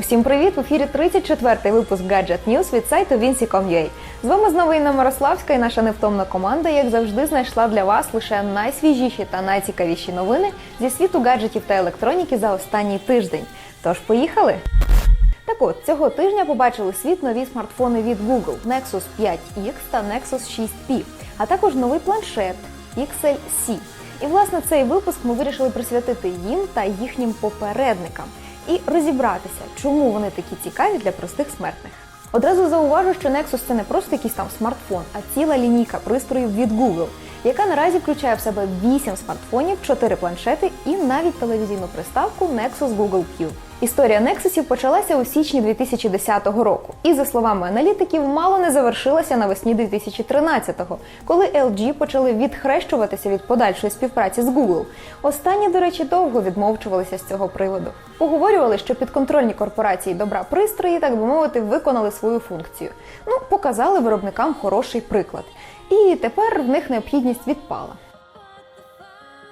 Усім привіт! В ефірі 34-й випуск Gadget News від сайту Vinci.com.ua. З вами знову Інна Мирославська і наша невтомна команда, як завжди, знайшла для вас лише найсвіжіші та найцікавіші новини зі світу гаджетів та електроніки за останній тиждень. Тож поїхали! Так от, цього тижня побачили світ нові смартфони від Google Nexus 5X та Nexus 6P, а також новий планшет Pixel C. І власне цей випуск ми вирішили присвятити їм та їхнім попередникам і розібратися, чому вони такі цікаві для простих смертних. Одразу зауважу, що Nexus це не просто якийсь там смартфон, а ціла лінійка пристроїв від Google, яка наразі включає в себе 8 смартфонів, 4 планшети і навіть телевізійну приставку Nexus Google Q. Історія Nexusів почалася у січні 2010 року, і за словами аналітиків, мало не завершилася навесні 2013-го, коли LG почали відхрещуватися від подальшої співпраці з Google. Останні, до речі, довго відмовчувалися з цього приводу. Поговорювали, що підконтрольні корпорації добра пристрої, так би мовити, виконали свою функцію. Ну, показали виробникам хороший приклад. І тепер в них необхідність відпала.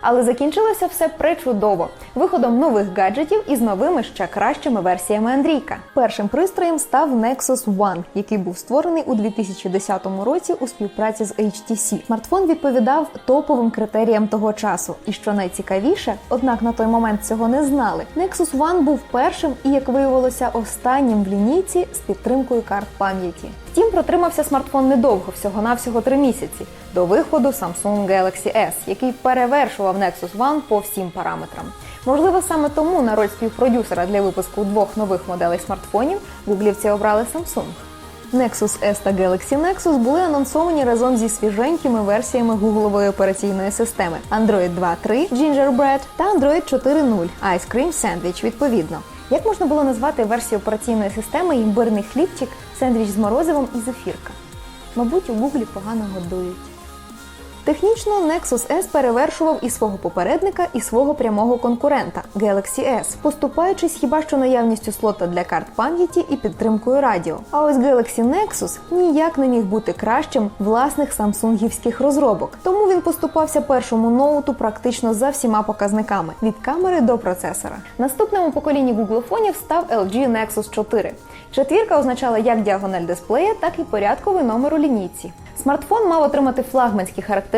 Але закінчилося все пречудово виходом нових гаджетів із новими ще кращими версіями Андрійка. Першим пристроєм став Nexus One, який був створений у 2010 році у співпраці з HTC. Смартфон відповідав топовим критеріям того часу. І що найцікавіше, однак на той момент цього не знали. Nexus One був першим і, як виявилося, останнім в лінійці з підтримкою карт пам'яті. Втім, протримався смартфон недовго, всього-навсього три місяці, до виходу Samsung Galaxy S, який перевершував Nexus One по всім параметрам. Можливо, саме тому на роль співпродюсера для випуску двох нових моделей смартфонів гуглівці обрали Samsung. Nexus S та Galaxy Nexus були анонсовані разом зі свіженькими версіями гуглової операційної системи Android 2.3 Gingerbread та Android 4.0 Ice Cream Sandwich відповідно. Як можна було назвати версію операційної системи імбирний хлібчик, сендвіч з морозивом і зефірка? Мабуть, у Гуглі погано годують. Технічно Nexus S перевершував і свого попередника, і свого прямого конкурента Galaxy S, поступаючись хіба що наявністю слота для карт пам'яті і підтримкою радіо. А ось Galaxy Nexus ніяк не міг бути кращим власних самсунгівських розробок, тому він поступався першому ноуту практично за всіма показниками від камери до процесора. Наступним у поколінні гуглофонів став LG Nexus 4. Четвірка означала як діагональ дисплея, так і порядковий номер у лінійці. Смартфон мав отримати флагманські характеристики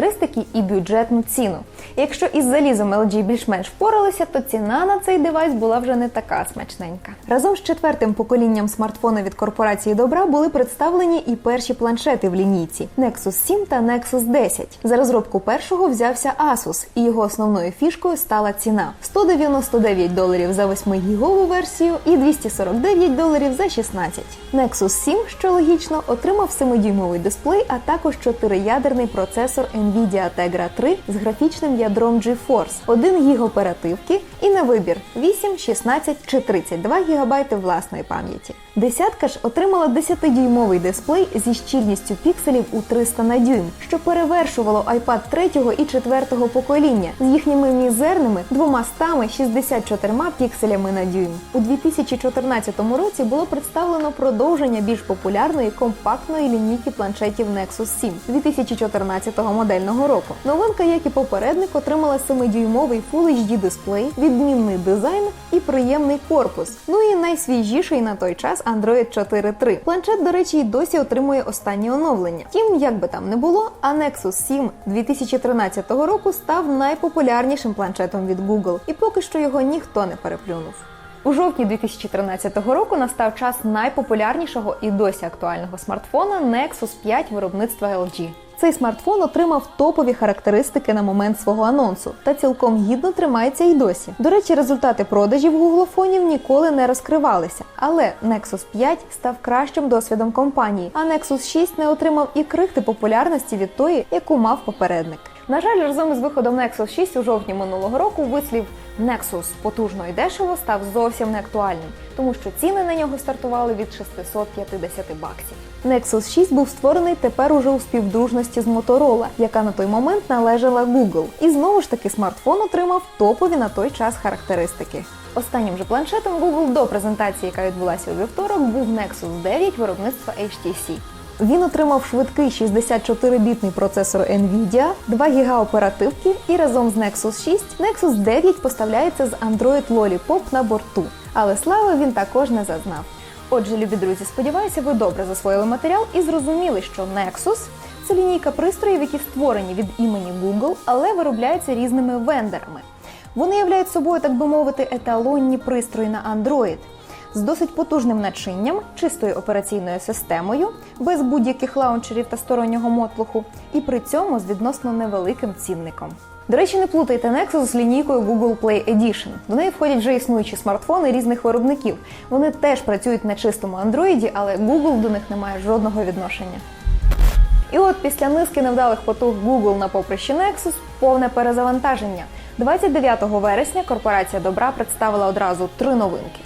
і бюджетну ціну. Якщо із залізом LG більш-менш впоралися, то ціна на цей девайс була вже не така смачненька. Разом з четвертим поколінням смартфона від корпорації Добра були представлені і перші планшети в лінійці Nexus 7 та Nexus 10. За розробку першого взявся Asus, і його основною фішкою стала ціна 199 доларів за 8-гігову версію і 249 доларів за 16. Nexus 7, що логічно, отримав 7-дюймовий дисплей, а також 4-ядерний процесор Nvidia Tegra 3 з графічним ядром GeForce, 1 гіг оперативки і на вибір 8, 16 чи 32 ГБ власної пам'яті. Десятка ж отримала 10-дюймовий дисплей зі щільністю пікселів у 300 на дюйм, що перевершувало iPad 3 і 4 покоління з їхніми мізерними 264 пікселями на дюйм. У 2014 році було представлено продовження більш популярної компактної лінійки планшетів Nexus 7 2014 модельного року. Новинка, як і попередник, отримала 7-дюймовий Full HD дисплей, відмінний дизайн і приємний корпус. Ну і найсвіжіший на той час Android 4.3. Планшет, до речі, й досі отримує останні оновлення. Втім, як би там не було, а Nexus 7 2013 року став найпопулярнішим планшетом від Google, і поки що його ніхто не переплюнув. У жовтні 2013 року настав час найпопулярнішого і досі актуального смартфона Nexus 5 виробництва LG. Цей смартфон отримав топові характеристики на момент свого анонсу та цілком гідно тримається й досі. До речі, результати продажів гуглофонів ніколи не розкривалися, але Nexus 5 став кращим досвідом компанії, а Nexus 6 не отримав і крихти популярності від тої, яку мав попередник. На жаль, разом із виходом Nexus 6 у жовтні минулого року вислів Nexus потужно і дешево став зовсім неактуальним, тому що ціни на нього стартували від 650 баксів. Nexus 6 був створений тепер уже у співдружності з Motorola, яка на той момент належала Google. І знову ж таки смартфон отримав топові на той час характеристики. Останнім же планшетом Google до презентації, яка відбулася у вівторок, був Nexus 9 виробництва HTC. Він отримав швидкий 64-бітний процесор Nvidia, 2 ГБ оперативки і разом з Nexus 6 Nexus 9 поставляється з Android Lollipop на борту. Але слави він також не зазнав. Отже, любі друзі, сподіваюся, ви добре засвоїли матеріал і зрозуміли, що Nexus це лінійка пристроїв, які створені від імені Google, але виробляються різними вендорами. Вони являють собою, так би мовити, еталонні пристрої на Android з досить потужним начинням, чистою операційною системою, без будь-яких лаунчерів та стороннього мотлуху, і при цьому з відносно невеликим цінником. До речі, не плутайте Nexus з лінійкою Google Play Edition. До неї входять вже існуючі смартфони різних виробників. Вони теж працюють на чистому Android, але Google до них не має жодного відношення. І от після низки невдалих потуг Google на поприщі Nexus повне перезавантаження. 29 вересня корпорація добра представила одразу три новинки.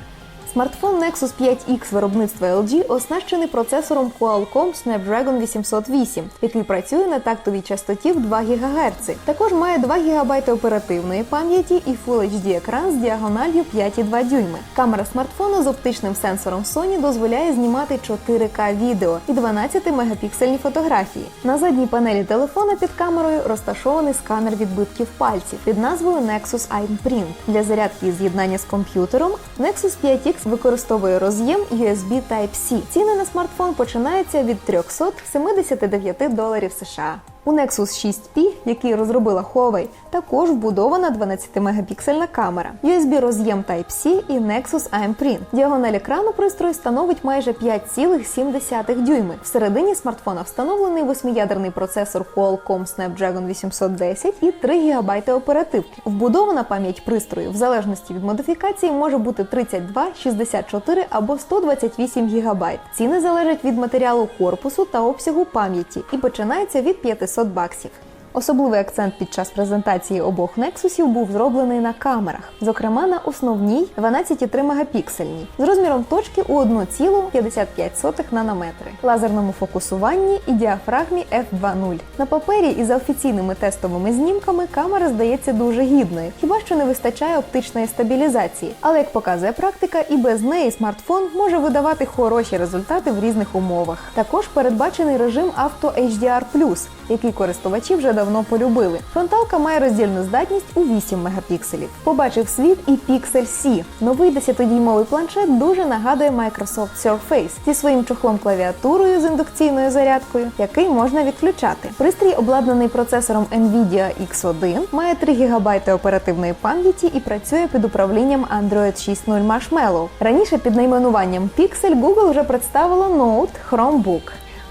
Смартфон Nexus 5X виробництва LG оснащений процесором Qualcomm Snapdragon 808, який працює на тактовій частоті в 2 ГГц. Також має 2 ГБ оперативної пам'яті і Full HD екран з діагональю 5,2 дюйми. Камера смартфону з оптичним сенсором Sony дозволяє знімати 4К відео і 12 мегапіксельні фотографії. На задній панелі телефона під камерою розташований сканер відбитків пальців під назвою Nexus Imprint. Для зарядки і з'єднання з комп'ютером Nexus 5X використовує роз'єм USB Type-C. Ціни на смартфон починаються від 379 доларів США. У Nexus 6P, який розробила Huawei, також вбудована 12-мегапіксельна камера, USB роз'єм Type-C і Nexus Imprint. Діагональ екрану пристрою становить майже 5,7 дюйми. Всередині смартфона встановлений восьмиядерний процесор Qualcomm Snapdragon 810 і 3 ГБ оперативки. Вбудована пам'ять пристрою в залежності від модифікації може бути 32, 64 або 128 ГБ. Ціни залежать від матеріалу корпусу та обсягу пам'яті і починаються від 500 баксів. Особливий акцент під час презентації обох Нексусів був зроблений на камерах, зокрема на основній 12,3 мегапіксельній з розміром точки у 1,55 нанометри, лазерному фокусуванні і діафрагмі f2.0. На папері і за офіційними тестовими знімками камера здається дуже гідною, хіба що не вистачає оптичної стабілізації. Але як показує практика, і без неї смартфон може видавати хороші результати в різних умовах. Також передбачений режим Auto HDR+, який користувачі вже давно полюбили. Фронталка має роздільну здатність у 8 мегапікселів. Побачив світ і Pixel C. Новий 10-дюймовий планшет дуже нагадує Microsoft Surface зі своїм чохлом клавіатурою з індукційною зарядкою, який можна відключати. Пристрій обладнаний процесором Nvidia X1, має 3 ГБ оперативної пам'яті і працює під управлінням Android 6.0 Marshmallow. Раніше під найменуванням Pixel Google вже представила Note Chromebook.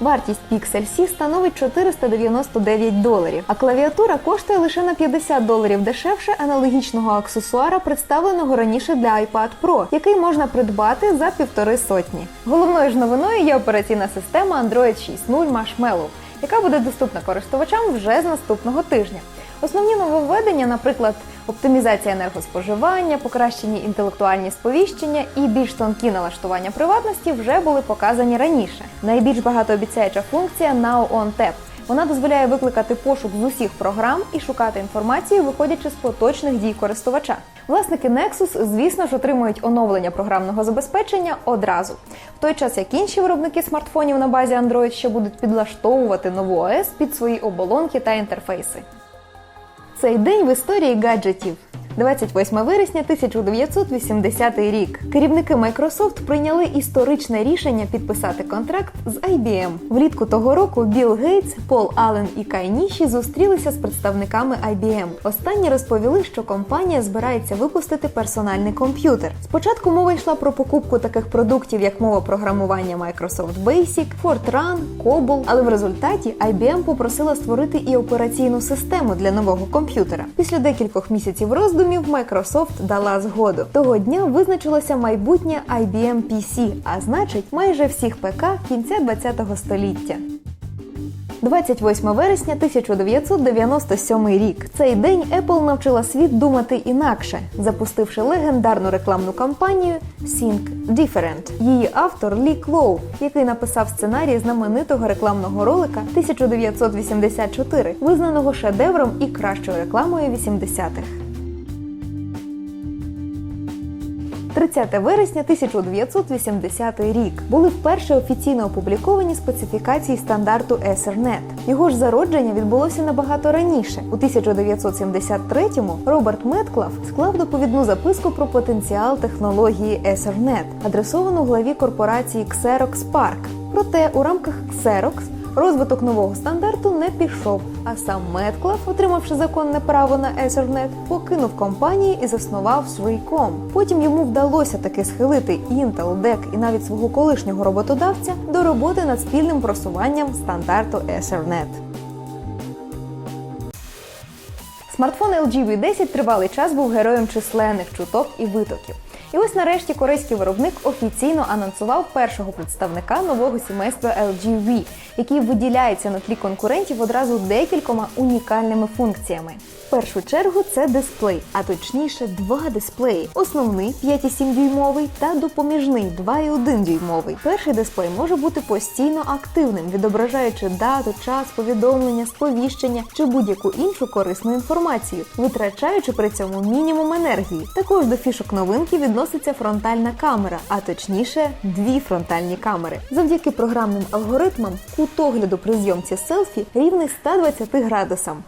Вартість Pixel C становить 499 доларів, а клавіатура коштує лише на 50 доларів дешевше аналогічного аксесуара, представленого раніше для iPad Pro, який можна придбати за півтори сотні. Головною ж новиною є операційна система Android 6.0 Marshmallow, яка буде доступна користувачам вже з наступного тижня. Основні нововведення, наприклад, оптимізація енергоспоживання, покращені інтелектуальні сповіщення і більш тонкі налаштування приватності вже були показані раніше. Найбільш багатообіцяюча функція Now on Tap. Вона дозволяє викликати пошук з усіх програм і шукати інформацію, виходячи з поточних дій користувача. Власники Nexus, звісно ж, отримують оновлення програмного забезпечення одразу, в той час як інші виробники смартфонів на базі Android ще будуть підлаштовувати нову ОС під свої оболонки та інтерфейси. Цей день в історії гаджетів. 28 вересня 1980 рік. Керівники Microsoft прийняли історичне рішення підписати контракт з IBM. Влітку того року Білл Гейтс, Пол Аллен і Кай Ніші зустрілися з представниками IBM. Останні розповіли, що компанія збирається випустити персональний комп'ютер. Спочатку мова йшла про покупку таких продуктів, як мова програмування Microsoft Basic, Fortran, COBOL, але в результаті IBM попросила створити і операційну систему для нового комп'ютера. Після декількох місяців роздумів Microsoft дала згоду. Того дня визначилося майбутнє IBM PC, а значить, майже всіх ПК кінця 20-го століття. 28 вересня 1997 рік. Цей день Apple навчила світ думати інакше, запустивши легендарну рекламну кампанію Think Different. Її автор Лі Клоу, який написав сценарій знаменитого рекламного ролика 1984, визнаного шедевром і кращою рекламою 80-х. 30 вересня 1980 рік були вперше офіційно опубліковані специфікації стандарту Ethernet. Його ж зародження відбулося набагато раніше. У 1973-му Роберт Метклав склав доповідну записку про потенціал технології Ethernet, адресовану главі корпорації Xerox PARC. Проте у рамках Xerox розвиток нового стандарту не пішов. А сам Метклав, отримавши законне право на Ethernet, покинув компанію і заснував Swaycom. Потім йому вдалося таки схилити Intel, DEC і навіть свого колишнього роботодавця до роботи над спільним просуванням стандарту Ethernet. Смартфон LG V10 тривалий час був героєм численних чуток і витоків. І ось нарешті корейський виробник офіційно анонсував першого представника нового сімейства LG який виділяється на тлі конкурентів одразу декількома унікальними функціями. Першу чергу це дисплей, а точніше два дисплеї: основний 5,7 дюймовий та допоміжний 2,1 дюймовий. Перший дисплей може бути постійно активним, відображаючи дату, час, повідомлення, сповіщення чи будь-яку іншу корисну інформацію, витрачаючи при цьому мінімум енергії. Також до фішок новинки відноситься фронтальна камера, а точніше дві фронтальні камери. Завдяки програмним алгоритмам кут огляду при зйомці селфі рівний 120 градусам.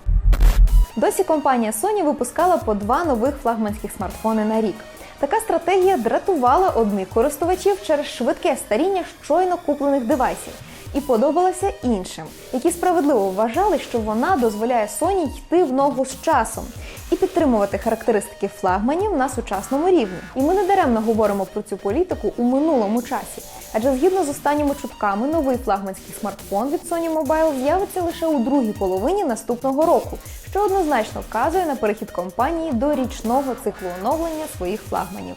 Досі компанія Sony випускала по два нових флагманських смартфони на рік. Така стратегія дратувала одних користувачів через швидке старіння щойно куплених девайсів і подобалася іншим, які справедливо вважали, що вона дозволяє Sony йти в ногу з часом і підтримувати характеристики флагманів на сучасному рівні. І ми не даремно говоримо про цю політику у минулому часі. Адже згідно з останніми чутками, новий флагманський смартфон від Sony Mobile з'явиться лише у другій половині наступного року, що однозначно вказує на перехід компанії до річного циклу оновлення своїх флагманів.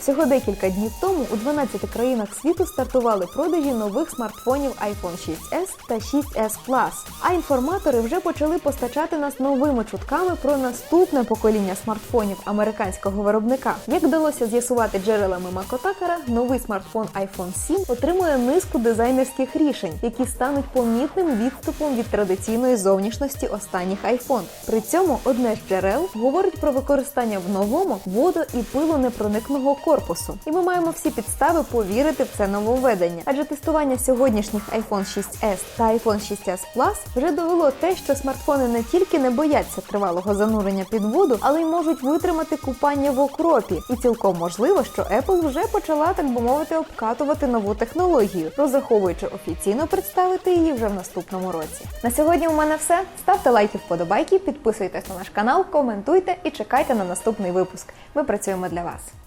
Всього декілька днів тому у 12 країнах світу стартували продажі нових смартфонів iPhone 6s та 6s Plus. А інформатори вже почали постачати нас новими чутками про наступне покоління смартфонів американського виробника. Як вдалося з'ясувати джерелами Макотакера, новий смартфон iPhone 7 отримує низку дизайнерських рішень, які стануть помітним відступом від традиційної зовнішності останніх iPhone. При цьому одне з джерел говорить про використання в новому водо і пилонепроникного корпусу. І ми маємо всі підстави повірити в це нововведення, адже тестування сьогоднішніх iPhone 6s та iPhone 6s Plus вже довело те, що смартфони не тільки не бояться тривалого занурення під воду, але й можуть витримати купання в окропі. І цілком можливо, що Apple вже почала, так би мовити, обкатувати нову технологію, розраховуючи офіційно представити її вже в наступному році. На сьогодні у мене все. Ставте лайки, вподобайки, підписуйтесь на наш канал, коментуйте і чекайте на наступний випуск. Ми працюємо для вас.